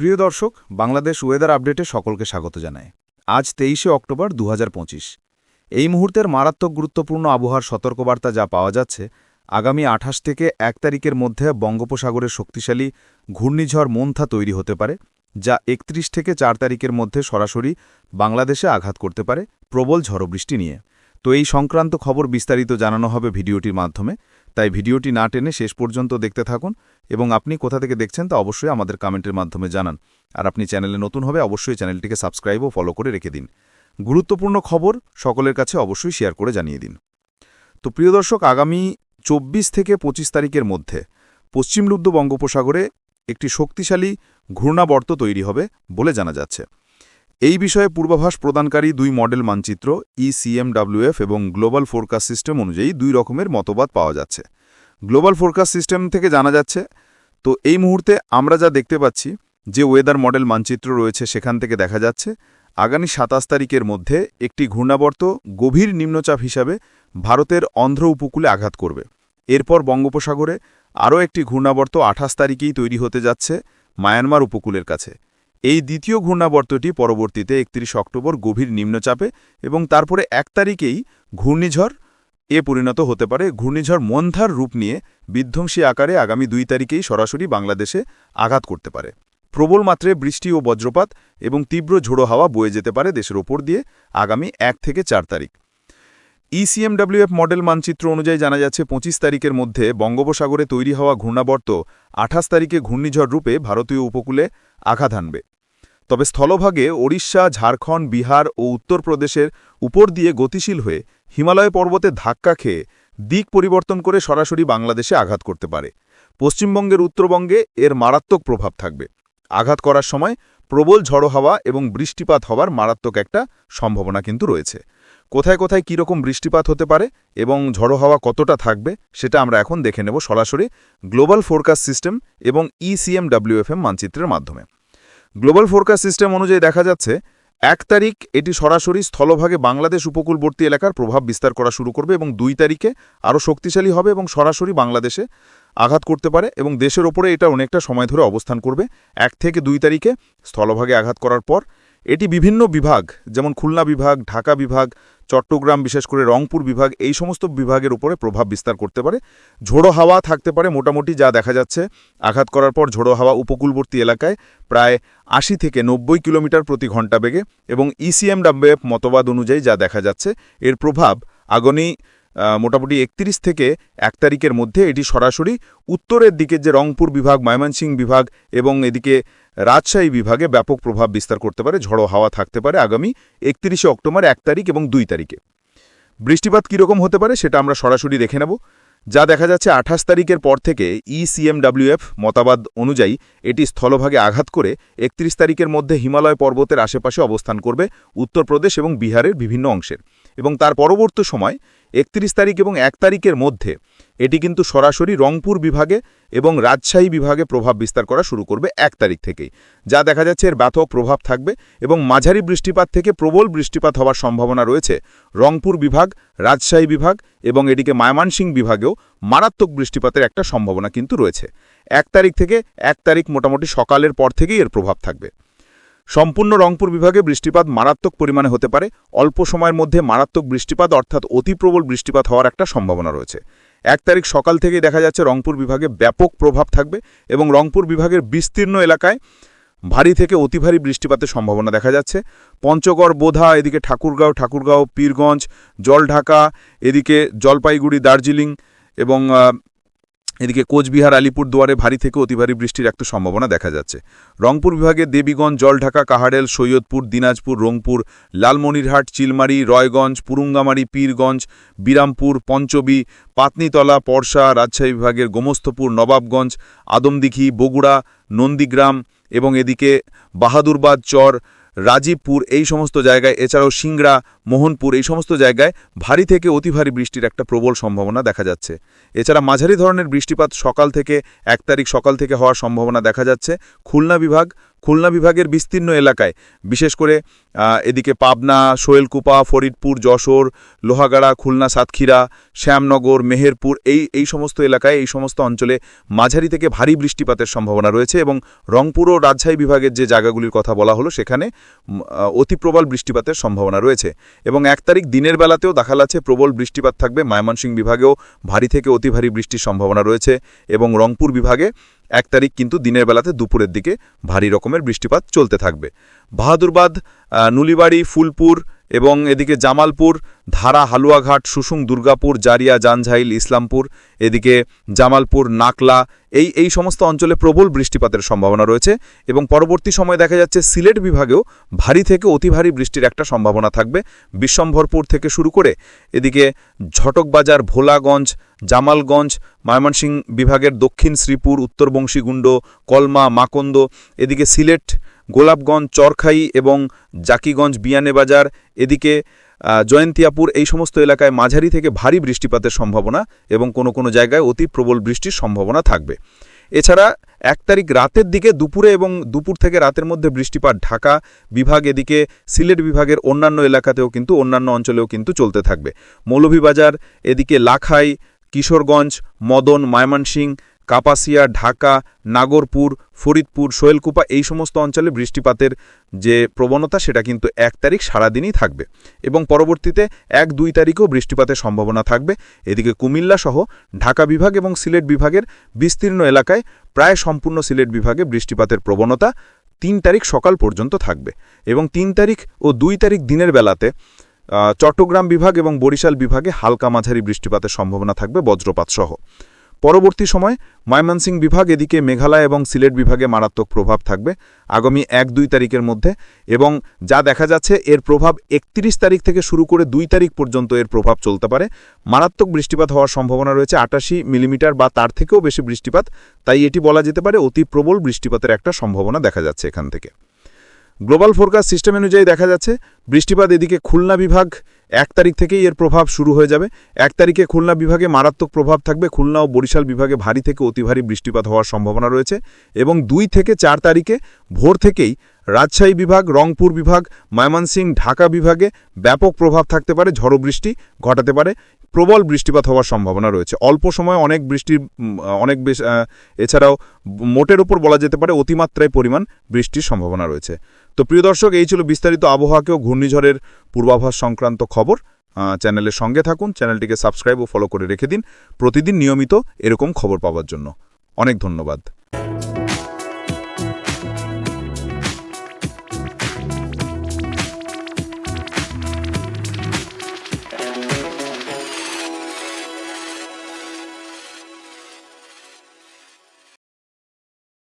প্রিয় দর্শক, বাংলাদেশ ওয়েদার আপডেটে সকলকে স্বাগত জানায় আজ তেইশে অক্টোবর দু হাজার পঁচিশ। এই মুহূর্তের মারাত্মক গুরুত্বপূর্ণ আবহাওয়ার সতর্কবার্তা যা পাওয়া যাচ্ছে, আগামী আঠাশ থেকে এক তারিখের মধ্যে বঙ্গোপসাগরের শক্তিশালী ঘূর্ণিঝড় মন্থা তৈরি হতে পারে, যা একত্রিশ থেকে চার তারিখের মধ্যে সরাসরি বাংলাদেশে আঘাত করতে পারে প্রবল ঝড়বৃষ্টি নিয়ে। তো এই সংক্রান্ত খবর বিস্তারিত জানানো হবে ভিডিওটির মাধ্যমে। তাই ভিডিওটি না টেনে শেষ পর্যন্ত দেখতে থাকুন এবং আপনি কোথা থেকে দেখছেন তা অবশ্যই আমাদের কমেন্টের মাধ্যমে জানান। আর আপনি চ্যানেলে নতুন হবে অবশ্যই চ্যানেলটিকে সাবস্ক্রাইব ও ফলো করে রেখে দিন। গুরুত্বপূর্ণ খবর সকলের কাছে অবশ্যই শেয়ার করে জানিয়ে দিন। তো প্রিয় দর্শক, আগামী চব্বিশ থেকে ২৫ তারিখের মধ্যে পশ্চিম লুব্ধ বঙ্গোপসাগরে একটি শক্তিশালী ঘূর্ণাবর্ত তৈরি হবে বলে জানা যাচ্ছে। এই বিষয়ে পূর্বাভাস প্রদানকারী দুই মডেল মানচিত্র E ইসিএমডাব্লিউএফ এবং গ্লোবাল ফোরকাস্ট সিস্টেম অনুযায়ী দুই রকমের মতবাদ পাওয়া যাচ্ছে। গ্লোবাল ফোরকাস্ট সিস্টেম থেকে জানা যাচ্ছে, তো এই মুহূর্তে আমরা যা দেখতে পাচ্ছি, যে ওয়েদার মডেল মানচিত্র রয়েছে সেখান থেকে দেখা যাচ্ছে, আগামী সাতাশ তারিখের মধ্যে একটি ঘূর্ণাবর্ত গভীর নিম্নচাপ হিসাবে ভারতের অন্ধ্র উপকূলে আঘাত করবে। এরপর বঙ্গোপসাগরে আরও একটি ঘূর্ণাবর্ত আঠাশ তারিখেই তৈরি হতে যাচ্ছে মায়ানমার উপকূলের কাছে। এই দ্বিতীয় ঘূর্ণাবর্তটি পরবর্তীতে একত্রিশ অক্টোবর গভীর নিম্নচাপে এবং তারপরে এক তারিখেই ঘূর্ণিঝড় এ পরিণত হতে পারে। ঘূর্ণিঝড় মন্থার রূপ নিয়ে বিধ্বংসী আকারে আগামী দুই তারিখেই সরাসরি বাংলাদেশে আঘাত করতে পারে। প্রবল মাত্রে বৃষ্টি ও বজ্রপাত এবং তীব্র ঝোড়ো হাওয়া বয়ে যেতে পারে দেশের ওপর দিয়ে আগামী এক থেকে চার তারিখ। E ইসিএমডাব্লিউএফ মডেল মানচিত্র অনুযায়ী জানা যাচ্ছে, পঁচিশ তারিখের মধ্যে বঙ্গোপসাগরে তৈরি হওয়া ঘূর্ণাবর্ত আঠাশ তারিখে ঘূর্ণিঝড় রূপে ভারতীয় উপকূলে আঘাত হানবে। তবে স্থলভাগে ওড়িশা, ঝাড়খণ্ড, বিহার ও উত্তরপ্রদেশের উপর দিয়ে গতিশীল হয়ে হিমালয় পর্বতে ধাক্কা খেয়ে দিক পরিবর্তন করে সরাসরি বাংলাদেশে আঘাত করতে পারে। পশ্চিমবঙ্গের উত্তরবঙ্গে এর মারাত্মক প্রভাব থাকবে। আঘাত করার সময় প্রবল ঝড়ো হাওয়া এবং বৃষ্টিপাত হওয়ার মারাত্মক একটা সম্ভাবনা কিন্তু রয়েছে। কোথায় কোথায় কীরকম বৃষ্টিপাত হতে পারে এবং ঝড়ো হাওয়া কতটা থাকবে সেটা আমরা এখন দেখে নেব সরাসরি গ্লোবাল ফোরকাস্ট সিস্টেম এবং E ইসিএমডাব্লিউএফএম মানচিত্রের মাধ্যমে। গ্লোবাল ফোরকাস্ট সিস্টেম অনুযায়ী দেখা যাচ্ছে, এক তারিখ এটি সরাসরি স্থলভাগে বাংলাদেশ উপকূলবর্তী এলাকার প্রভাব বিস্তার করা শুরু করবে এবং দুই তারিখে আরও শক্তিশালী হবে এবং সরাসরি বাংলাদেশে আঘাত করতে পারে এবং দেশের ওপরে এটা অনেকটা সময় ধরে অবস্থান করবে। এক থেকে দুই তারিখে স্থলভাগে আঘাত করার পর এটি বিভিন্ন বিভাগ, যেমন খুলনা বিভাগ, ঢাকা বিভাগ চট্টগ্রাম, বিশেষ করে রংপুর বিভাগ, এই সমস্ত বিভাগের উপরে প্রভাব বিস্তার করতে পারে। ঝোড়ো হাওয়া থাকতে পারে মোটামুটি, যা দেখা যাচ্ছে। আঘাত করার পর ঝোড়ো হাওয়া উপকূলবর্তী এলাকায় প্রায় আশি থেকে নব্বই কিলোমিটার প্রতি ঘণ্টা বেগে এবং ইসিএমডাব্লুএফ ইসিএমডাব্লিউএফ মতবাদ অনুযায়ী যা দেখা যাচ্ছে, এর প্রভাব আগামী মোটামুটি একত্রিশ থেকে এক তারিখের মধ্যে এটি সরাসরি উত্তরের দিকে যে রংপুর বিভাগ, ময়মনসিংহ বিভাগ এবং এদিকে রাজশাহী বিভাগে ব্যাপক প্রভাব বিস্তার করতে পারে, ঝড়ো হাওয়া থাকতে পারে আগামী একত্রিশে অক্টোবর এক তারিখ এবং দুই তারিখে। বৃষ্টিপাত কীরকম হতে পারে সেটা আমরা সরাসরি দেখে নেব। যা দেখা যাচ্ছে আঠাশ তারিখের পর থেকে E ইসিএমডাব্লিউএফ মতাবাদ অনুযায়ী এটি স্থলভাগে আঘাত করে একত্রিশ তারিখের মধ্যে হিমালয় পর্বতের আশেপাশে অবস্থান করবে উত্তরপ্রদেশ এবং বিহারের বিভিন্ন অংশের। এবং তার পরবর্তী সময় একত্রিশ তারিখ এবং এক তারিখের মধ্যে এটি কিন্তু সরাসরি রংপুর বিভাগে এবং রাজশাহী বিভাগে প্রভাব বিস্তার করা শুরু করবে এক তারিখ থেকেই। যা দেখা যাচ্ছে এর ব্যাপক প্রভাব থাকবে এবং মাঝারি বৃষ্টিপাত থেকে প্রবল বৃষ্টিপাত হওয়ার সম্ভাবনা রয়েছে। রংপুর বিভাগ, রাজশাহী বিভাগ এবং এটিকে মায়মানসিং বিভাগেও মারাত্মক বৃষ্টিপাতের একটা সম্ভাবনা কিন্তু রয়েছে। এক তারিখ থেকে এক তারিখ মোটামুটি সকালের পর থেকেই এর প্রভাব থাকবে। সম্পূর্ণ রংপুর বিভাগে বৃষ্টিপাত মারাত্মক পরিমাণে হতে পারে। অল্প সময়ের মধ্যে মারাত্মক বৃষ্টিপাত অর্থাৎ অতি প্রবল বৃষ্টিপাত হওয়ার একটা সম্ভাবনা রয়েছে। এক তারিখ সকাল থেকেই দেখা যাচ্ছে রংপুর বিভাগে ব্যাপক প্রভাব থাকবে এবং রংপুর বিভাগের বিস্তীর্ণ এলাকায় ভারী থেকে অতি ভারী বৃষ্টিপাতের সম্ভাবনা দেখা যাচ্ছে। পঞ্চগড়, বোধা, এদিকে ঠাকুরগাঁও ঠাকুরগাঁও, পীরগঞ্জ, জলঢাকা, এদিকে জলপাইগুড়ি, দার্জিলিং এবং এদিকে কোচবিহার, আলিপুরদুয়ারে ভারী থেকে অতিভারী বৃষ্টির একটা সম্ভাবনা দেখা যাচ্ছে। রংপুর বিভাগে দেবীগঞ্জ, জলঢাকা, কাহারেল, সৈয়দপুর, দিনাজপুর, রংপুর, লালমনিরহাট, চিলমারি, রয়গঞ্জ, পুরুঙ্গামারি, পীরগঞ্জ, বিরামপুর, পঞ্চবী, পাতনিতলা, পরশা, রাজশাহী বিভাগের গোমস্তপুর, নবাবগঞ্জ, আদমদিঘি, বগুড়া, নন্দীগ্রাম এবং এদিকে বাহাদুরবাদ, চর রাজীবপুর, এই সমস্ত জায়গায়, এছাড়াও সিংড়া, মোহনপুর, এই সমস্ত জায়গায় ভারী থেকে অতি ভারী বৃষ্টির একটা প্রবল সম্ভাবনা দেখা যাচ্ছে। এছাড়া মাঝারি ধরনের বৃষ্টিপাত সকাল থেকে, এক তারিখ সকাল থেকে হওয়ার সম্ভাবনা দেখা যাচ্ছে। খুলনা বিভাগ খুলনা বিভাগের বিস্তীর্ণ এলাকায় বিশেষ করে এদিকে পাবনা শোয়েলকুপা ফরিদপুর যশোর লোহাগাড়া খুলনা সাতক্ষীরা শ্যামনগর মেহেরপুর এই এই সমস্ত এলাকায় এই সমস্ত অঞ্চলে মাঝারি থেকে ভারী বৃষ্টিপাতের সম্ভাবনা রয়েছে এবং রংপুর ও রাজশাহী বিভাগের যে জায়গাগুলির কথা বলা হলো সেখানে উম, আহ, অতি প্রবল বৃষ্টিপাতের সম্ভাবনা রয়েছে এবং এক তারিখ দিনের বেলাতেও দেখা যাচ্ছে প্রবল বৃষ্টিপাত থাকবে। ময়মনসিংহ বিভাগেও ভারী থেকে অতি ভারী বৃষ্টির সম্ভাবনা রয়েছে এবং রংপুর বিভাগে এক তারিখ কিন্তু দিনের বেলাতে দুপুরের দিকে ভারী রকমের বৃষ্টিপাত চলতে থাকবে। বাহাদুরবাদ নুলিবাড়ি, ফুলপুর এবং এদিকে জামালপুর, ধারা, হালুয়াঘাট, সুসুং, দুর্গাপুর, জারিয়া, জানঝাইল, ইসলামপুর, এদিকে জামালপুর, নাকলা, এই এই সমস্ত অঞ্চলে প্রবল বৃষ্টিপাতের সম্ভাবনা রয়েছে এবং পরবর্তী সময়ে দেখা যাচ্ছে সিলেট বিভাগেও ভারী থেকে অতি ভারী বৃষ্টির একটা সম্ভাবনা থাকবে। বিশ্বম্ভরপুর থেকে শুরু করে এদিকে ঝটকবাজার, ভোলাগঞ্জ, জামালগঞ্জ, ময়মনসিংহ বিভাগের দক্ষিণ শ্রীপুর উত্তর বংশীগুণ্ড কলমা, মাকন্দ, এদিকে সিলেট গোলাপগঞ্জ, চরখাই এবং জাকিগঞ্জ বিয়ানেবাজার এদিকে জয়ন্তিয়াপুর, এই সমস্ত এলাকায় মাঝারি থেকে ভারী বৃষ্টিপাতের সম্ভাবনা এবং কোনো কোনো জায়গায় অতি প্রবল বৃষ্টির সম্ভাবনা থাকবে। এছাড়া এক তারিখ রাতের দিকে দুপুরে এবং দুপুর থেকে রাতের মধ্যে বৃষ্টিপাত ঢাকা বিভাগ, এদিকে সিলেট বিভাগের অন্যান্য এলাকাতেও কিন্তু, অন্যান্য অঞ্চলেও কিন্তু চলতে থাকবে। মৌলভীবাজার, এদিকে লাখাই, কিশোরগঞ্জ, মদন, ময়মনসিংহ কাপাসিয়া, ঢাকা, নাগরপুর, ফরিদপুর, সোহেলকুপা এই সমস্ত অঞ্চলে বৃষ্টিপাতের যে প্রবণতা সেটা কিন্তু এক তারিখ সারাদিনই থাকবে এবং পরবর্তীতে এক দুই তারিখেও বৃষ্টিপাতের সম্ভাবনা থাকবে। এদিকে কুমিল্লা সহ ঢাকা বিভাগ এবং সিলেট বিভাগের বিস্তীর্ণ এলাকায় প্রায় সম্পূর্ণ সিলেট বিভাগে বৃষ্টিপাতের প্রবণতা তিন তারিখ সকাল পর্যন্ত থাকবে এবং তিন তারিখ ও দুই তারিখ দিনের বেলাতে চট্টগ্রাম বিভাগ এবং বরিশাল বিভাগে হালকা মাঝারি বৃষ্টিপাতের সম্ভাবনা থাকবে বজ্রপাত সহ পরবর্তী সময় ময়মনসিংহ বিভাগ এদিকে মেঘালয় এবং সিলেট বিভাগে মারাত্মক প্রভাব থাকবে আগামী এক দুই তারিখের মধ্যে এবং যা দেখা যাচ্ছে এর প্রভাব একত্রিশ তারিখ থেকে শুরু করে দুই তারিখ পর্যন্ত এর প্রভাব চলতে পারে। মারাত্মক বৃষ্টিপাত হওয়ার সম্ভাবনা রয়েছে আটাশি মিলিমিটার বা তার থেকেও বেশি বৃষ্টিপাত, তাই এটি বলা যেতে পারে অতি প্রবল বৃষ্টিপাতের একটা সম্ভাবনা দেখা যাচ্ছে এখান থেকে। গ্লোবাল ফোরকাস্ট সিস্টেম অনুযায়ী দেখা যাচ্ছে বৃষ্টিপাত এদিকে খুলনা বিভাগ এক তারিখ থেকেই এর প্রভাব শুরু হয়ে যাবে। এক তারিখে খুলনা বিভাগে মারাত্মক প্রভাব থাকবে। খুলনা ও বরিশাল বিভাগে ভারী থেকে অতি ভারী বৃষ্টিপাত হওয়ার সম্ভাবনা রয়েছে এবং দুই থেকে চার তারিখে ভোর থেকেই রাজশাহী বিভাগ, রংপুর বিভাগ, ময়মনসিংহ, ঢাকা বিভাগে ব্যাপক প্রভাব থাকতে পারে, ঝড়ো বৃষ্টি ঘটাতে পারে, প্রবল বৃষ্টিপাত হওয়ার সম্ভাবনা রয়েছে। অল্প সময়ে অনেক বৃষ্টির অনেক এছাড়াও মোটের ওপর বলা যেতে পারে অতিমাত্রায় পরিমাণ বৃষ্টির সম্ভাবনা রয়েছে। তো প্রিয় দর্শক, এই ছিল বিস্তারিত আবহাওয়াকেও ঘূর্ণিঝড়ের পূর্বাভাস সংক্রান্ত খবর। চ্যানেলের সঙ্গে থাকুন, চ্যানেলটিকে সাবস্ক্রাইব ও ফলো করে রেখে দিন প্রতিদিন নিয়মিত এরকম খবর পাওয়ার জন্য। অনেক ধন্যবাদ।